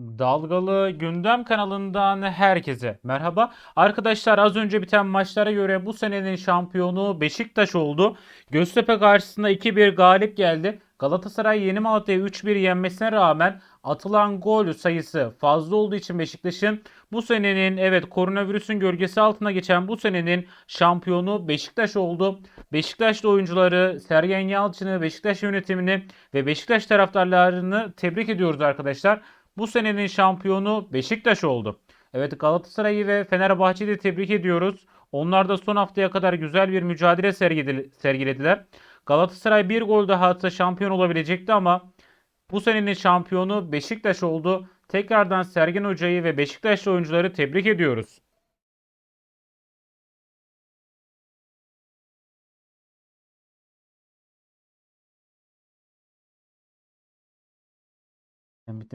Dalgalı Gündem kanalından herkese merhaba. Arkadaşlar az önce biten maçlara göre bu senenin şampiyonu Beşiktaş oldu. Göztepe karşısında 2-1 galip geldi. Galatasaray Yeni Malatya'yı 3-1 yenmesine rağmen atılan gol sayısı fazla olduğu için Beşiktaş'ın bu senenin evet koronavirüsün gölgesi altına geçen bu senenin şampiyonu Beşiktaş oldu. Beşiktaşlı oyuncuları, Sergen Yalçın'ı, Beşiktaş yönetimini ve Beşiktaş taraftarlarını tebrik ediyoruz arkadaşlar. Bu senenin şampiyonu Beşiktaş oldu. Evet Galatasaray'ı ve Fenerbahçe'yi de tebrik ediyoruz. Onlar da son haftaya kadar güzel bir mücadele sergiledi- sergilediler. Galatasaray bir gol daha atsa şampiyon olabilecekti ama bu senenin şampiyonu Beşiktaş oldu. Tekrardan Sergen Hoca'yı ve Beşiktaşlı oyuncuları tebrik ediyoruz.